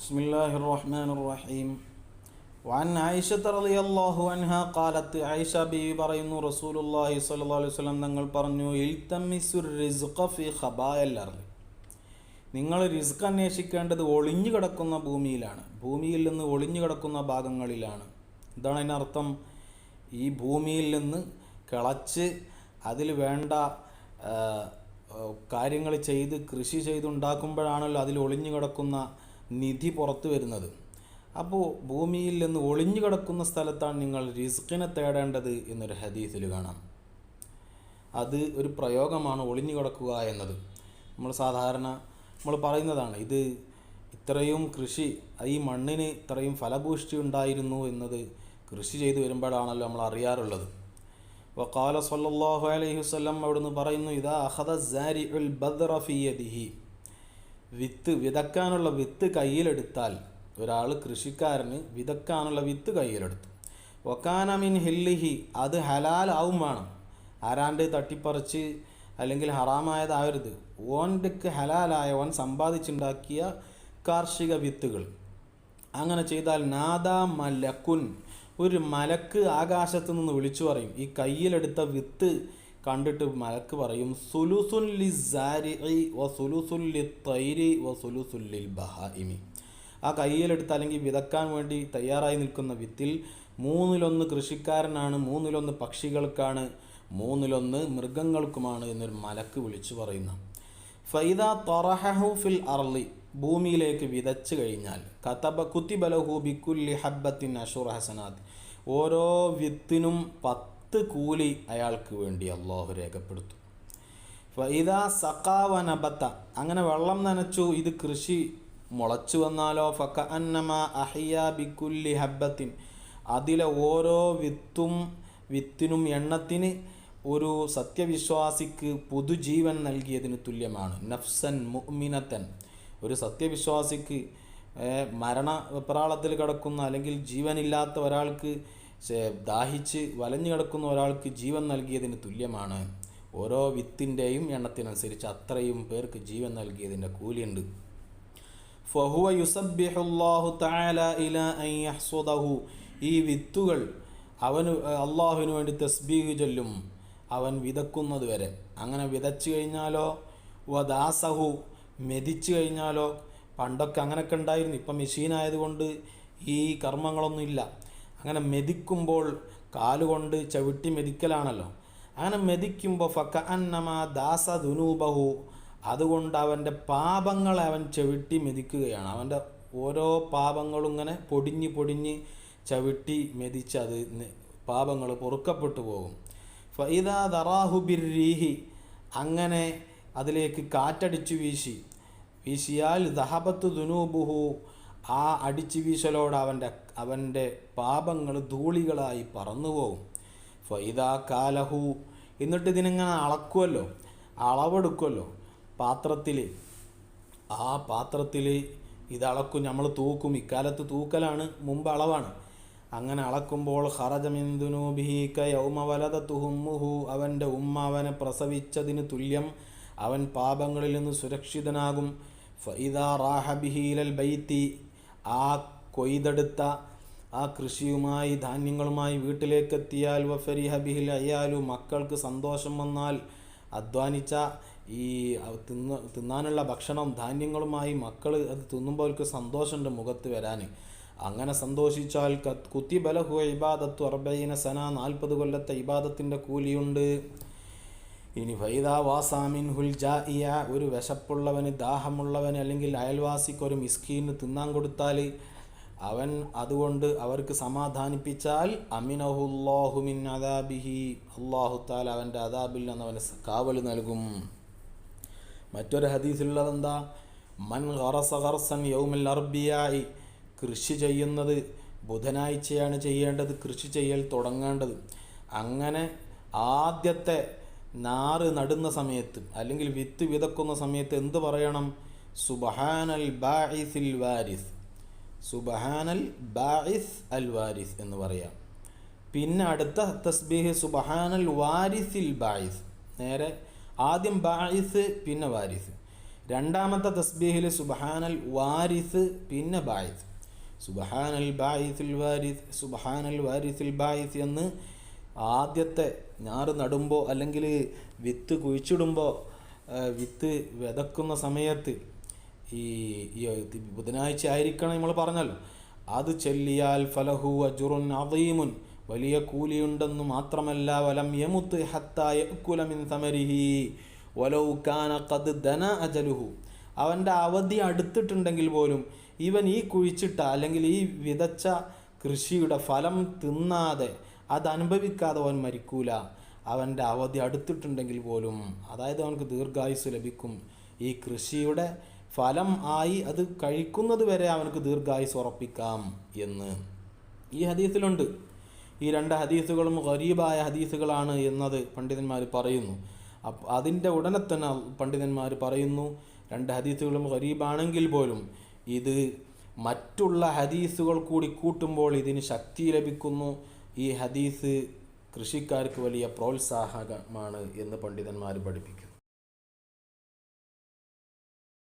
بسم الله الرحمن الرحيم وعن عائشة رضي الله عنها قالت عائشة ബീവി പറയുന്നു റസൂലുള്ളാഹി സ്വല്ലല്ലാഹു അലൈഹി വസല്ലം തങ്ങൾ പറഞ്ഞു ഇൽതമിസുർ റിസ്ഖ ഫി ഖബായൽ അർള് നിങ്ങൾ റിസ്ക് അന്വേഷിക്കേണ്ടത് ഒളിഞ്ഞു കിടക്കുന്ന ഭൂമിയിലാണ് ഭൂമിയിൽ നിന്ന് ഒളിഞ്ഞു കിടക്കുന്ന ഭാഗങ്ങളിലാണ് എന്താണ് അതിനർത്ഥം ഈ ഭൂമിയിൽ നിന്ന് കിളച്ച് അതിൽ വേണ്ട കാര്യങ്ങൾ ചെയ്ത് കൃഷി ചെയ്തുണ്ടാക്കുമ്പോഴാണല്ലോ അതിൽ ഒളിഞ്ഞു കിടക്കുന്ന നിധി പുറത്തു വരുന്നത്. അപ്പോൾ ഭൂമിയിൽ നിന്ന് ഒളിഞ്ഞു കിടക്കുന്ന സ്ഥലത്താണ് നിങ്ങൾ റിസ്ക്കിനെ തേടേണ്ടത് എന്നൊരു ഹദീസിൽ കാണാം. അത് ഒരു പ്രയോഗമാണ് ഒളിഞ്ഞു കിടക്കുക എന്നത്. നമ്മൾ സാധാരണ നമ്മൾ പറയുന്നതാണ് ഇത് ഇത്രയും കൃഷി ഈ മണ്ണിന് ഇത്രയും ഫലഭൂഷ്ടി ഉണ്ടായിരുന്നു എന്നത് കൃഷി ചെയ്തു വരുമ്പോഴാണല്ലോ നമ്മൾ അറിയാറുള്ളത്. വക്കാല സല്ലല്ലാഹു അലൈഹി വസല്ലം അവിടുന്ന് പറയുന്നു ഇതാ അഹദ സാരി ഉൽ ബദ്റ ഫി യദിഹി. വിത്ത് വിതക്കാനുള്ള വിത്ത് കയ്യിലെടുത്താൽ ഒരാൾ കൃഷിക്കാരന് വിതക്കാനുള്ള വിത്ത് കയ്യിലെടുത്തു. വക്കാന മിൻ ഹില്ലിഹി അത് ഹലാലാവും വേണം. ആരാണ്ട് തട്ടിപ്പറിച്ച് അല്ലെങ്കിൽ ഹറാമായതാവരുത് ഓന്റെക്ക് ഹലാലായ ഓൻ സമ്പാദിച്ചുണ്ടാക്കിയ കാർഷിക വിത്തുകൾ. അങ്ങനെ ചെയ്താൽ നാദാ മലക്കുൻ ഒരു മലക്ക് ആകാശത്ത് നിന്ന് വിളിച്ചു പറയും. ഈ കയ്യിലെടുത്ത വിത്ത് കണ്ടിട്ട് മലക്ക് പറയും സുലുസുൻ സാരി വ സുലുസുല്ലി തൈരി വ സുലുസുല്ലിൽ ബഹാഇമി. ആ കയ്യിലെടുത്ത് അല്ലെങ്കിൽ വിതക്കാൻ വേണ്ടി തയ്യാറായി നിൽക്കുന്ന വിത്തിൽ മൂന്നിലൊന്ന് കൃഷിക്കാരനാണ് മൂന്നിലൊന്ന് പക്ഷികൾക്കാണ് മൂന്നിലൊന്ന് മൃഗങ്ങൾക്കുമാണ് എന്നൊരു മലക്ക് വിളിച്ചു പറയുന്ന. ഫൈദ തൊറഹു ഫിൽ അർലി ഭൂമിയിലേക്ക് വിതച്ചു കഴിഞ്ഞാൽ. കതബ കുത്തിബലഹു ബിക്കുല്ലി ഹബ്ബത്തിൻ അഷുർ ഹസനാദ് ഓരോ വിത്തിനും പത്ത് കൂലി അയാൾക്ക് വേണ്ടി അള്ളാഹു രേഖപ്പെടുത്തും. ഫൈദ സക്കാവനബത്ത അങ്ങനെ വെള്ളം നനച്ചു ഇത് കൃഷി മുളച്ചു വന്നാലോ ഫക്ക അന്നമ അഹിയ ബിക്കുല്ലി ഹബ്ബത്തിൻ. അതിലെ ഓരോ വിത്തും വിത്തിനും എണ്ണത്തിന് ഒരു സത്യവിശ്വാസിക്ക് പുതുജീവൻ നൽകിയതിന് തുല്യമാണ്. നഫ്സൻ മുഅ്മിനത്തൻ. ഒരു സത്യവിശ്വാസിക്ക് മരണ വെപ്രാളത്തിൽ കിടക്കുന്ന അല്ലെങ്കിൽ ജീവനില്ലാത്ത ഒരാൾക്ക് ദാഹിച്ച് വലഞ്ഞു കിടക്കുന്ന ഒരാൾക്ക് ജീവൻ നൽകിയതിന് തുല്യമാണ്. ഓരോ വിത്തിന്റെയും എണ്ണത്തിനനുസരിച്ച് അത്രയും പേർക്ക് ജീവൻ നൽകിയതിന്റെ കൂലിയുണ്ട്. ഫഹുവ യുസബ്ബിഹുല്ലാഹു തആല ഇല അൻ ഈ വിത്തുകൾ അവന് അള്ളാഹുവിന് വേണ്ടി തസ്ബീഹ് ചൊല്ലും. അവൻ വിതക്കുന്നത് വരെ. അങ്ങനെ വിതച്ചു കഴിഞ്ഞാലോ? വദാസഹു. മെതിച്ചു കഴിഞ്ഞാലോ? പണ്ടൊക്കെ അങ്ങനെയൊക്കെ ഉണ്ടായിരുന്നു. ഇപ്പം മെഷീനായതുകൊണ്ട് ഈ കർമ്മങ്ങളൊന്നും ഇല്ല. അങ്ങനെ മെതിക്കുമ്പോൾ കാലുകൊണ്ട് ചവിട്ടി മെതിക്കലാണല്ലോ. അങ്ങനെ മെതിക്കുമ്പോൾ ഫക്ക അന്നമ ദാസ ദുനൂബഹു അതുകൊണ്ട് അവന്റെ പാപങ്ങളെ അവൻ ചവിട്ടി മെതിക്കുകയാണ്. അവന്റെ ഓരോ പാപങ്ങളും ഇങ്ങനെ പൊടിഞ്ഞ് പൊടിഞ്ഞ് ചവിട്ടി മെതിച്ച് അത് പാപങ്ങൾ പൊറുക്കപ്പെട്ടു പോകും. ഫൈദ ദറാഹുബിർരീഹി അങ്ങനെ അതിലേക്ക് കാറ്റടിച്ചു വീശി. വീശിയാൽ ദഹബത്ത് ദുനൂബുഹു. ആ അടിച്ചു വീശലോട് അവന്റെ അവന്റെ പാപങ്ങൾ ധൂളികളായി പറന്നു പോകും ഫൈദ കാലഹു. എന്നിട്ട് ഇതിനിങ്ങനെ അളക്കുമല്ലോ അളവെടുക്കുമല്ലോ പാത്രത്തിൽ ആ പാത്രത്തിൽ ഇതളക്കും. നമ്മൾ തൂക്കും. ഇക്കാലത്ത് തൂക്കലാണ്. മുമ്പ് അളവാണ്. അങ്ങനെ അളക്കുമ്പോൾ ഹറജമിന്ദുനൂബിഹിക്ക യൗമവലത തുഹുമ്മുഹു അവന്റെ ഉമ്മ അവനെ പ്രസവിച്ചതിന് തുല്യം അവൻ പാപങ്ങളിൽ നിന്ന് സുരക്ഷിതനാകും. ഫൈദ റാഹബിഹീലൽ ബൈത്തി. ആ കൊയ്തെടുത്ത ആ കൃഷിയുമായി ധാന്യങ്ങളുമായി വീട്ടിലേക്കെത്തിയാൽ വഫരി ഹബിഹിൽ അയ്യാലു. മക്കൾക്ക് സന്തോഷം വന്നാൽ അധ്വാനിച്ച ഈ തിന്ന തിന്നാനുള്ള ഭക്ഷണം ധാന്യങ്ങളുമായി മക്കൾ അത് തിന്നുമ്പോൾ അവർക്ക് സന്തോഷമുണ്ട് മുഖത്ത് വരാൻ. അങ്ങനെ സന്തോഷിച്ചാൽ കുത്തി ബലഹു ഇബാദത്തു അർബൈന സന നാൽപ്പത് കൊല്ലത്തെ ഇബാദത്തിന്റെ കൂലിയുണ്ട്. ഇനി ഫൈദ വാസാമിൻ ഹുൽ ജാഇയ ഒരു വിശപ്പുള്ളവന് ദാഹമുള്ളവന് അല്ലെങ്കിൽ അയൽവാസിക്കൊരു മിസ്കീന് തിന്നാൻ കൊടുത്താൽ അവൻ അതുകൊണ്ട് അവർക്ക് സമാധാനിപ്പിച്ചാൽ അമിനഹുല്ലാഹുമിൻ അദാബിഹി അള്ളാഹു താല അവന്റെ അദാബിൽ നിന്ന് അവന് കാവൽ നൽകും. മറ്റൊരു ഹദീസിലുള്ളതെന്താ മൻ ഹറസ ഹർസൻ യൗമിൽ അർബിയായി കൃഷി ചെയ്യുന്നത് ബുധനാഴ്ചയാണ് ചെയ്യേണ്ടത് കൃഷി ചെയ്യൽ തുടങ്ങേണ്ടത്. അങ്ങനെ ആദ്യത്തെ നാറ് നടുന്ന സമയത്ത് അല്ലെങ്കിൽ വിത്ത് വിതക്കുന്ന സമയത്ത് എന്ത് പറയണം? സുബഹാനൽ ബാഇസിൽ വാരിസ്. സുബഹാനൽ ബാഇസ് അൽ വാരിസ് എന്ന് പറയാം. പിന്നെ അടുത്ത തസ്ബീഹ് സുബഹാനൽ വാരിസിൽ ബായിസ് നേരെ ആദ്യം ബായിസ് പിന്നെ വാരിസ്. രണ്ടാമത്തെ തസ്ബീഹിൽ സുബഹാനൽ വാരിസ് പിന്നെ ബായിസ് സുബഹാനൽ ബായിസുൽ വാരിസ് സുബഹാനൽ വാരിസുൽ ബായിസ് എന്ന് ആദ്യത്തെ ഞാറ് നടുമ്പോൾ അല്ലെങ്കിൽ വിത്ത് കുഴിച്ചിടുമ്പോൾ വിത്ത് വിതക്കുന്ന സമയത്ത് ഈ ഈ ബുധനാഴ്ച ആയിരിക്കണം നമ്മൾ പറഞ്ഞല്ലോ. അത് ചെല്ലിയാൽ ഫലഹു അജുറുൻ അവീമുൻ വലിയ കൂലിയുണ്ടെന്ന് മാത്രമല്ല വലം യമുത്ത് ഹത്തായ കുലമിൻ സമരിഹി. വലൗ കാന കത് ധന അജലുഹു. അവന്റെ അവധി അടുത്തിട്ടുണ്ടെങ്കിൽ പോലും ഇവൻ ഈ കുഴിച്ചിട്ട അല്ലെങ്കിൽ ഈ വിതച്ച കൃഷിയുടെ ഫലം തിന്നാതെ അത് അനുഭവിക്കാതെ അവൻ മരിക്കൂല. അവന്റെ അവധി അടുത്തിട്ടുണ്ടെങ്കിൽ പോലും അതായത് അവനക്ക് ദീർഘായുസ് ലഭിക്കും. ഈ കൃഷിയുടെ ഫലം ആയി അത് കഴിക്കുന്നത് വരെ അവനക്ക് ദീർഘായുസ് ഉറപ്പിക്കാം എന്ന് ഈ ഹദീസിലുണ്ട്. ഈ രണ്ട് ഹദീസുകളും ഗരീബായ ഹദീസുകളാണ് എന്നത് പണ്ഡിതന്മാർ പറയുന്നു. അതിന്റെ ഉടനെ തന്നെ പണ്ഡിതന്മാർ പറയുന്നു രണ്ട് ഹദീസുകളും ഗരീബാണെങ്കിൽ പോലും ഇത് മറ്റുള്ള ഹദീസുകൾ കൂടി കൂട്ടുമ്പോൾ ഇതിന് ശക്തി ലഭിക്കുന്നു. ഈ ഹദീസ് കൃഷിക്കാർക്ക് വലിയ പ്രോത്സാഹകമാണ് എന്ന് പണ്ഡിതന്മാർ പഠിപ്പിക്കുന്നു.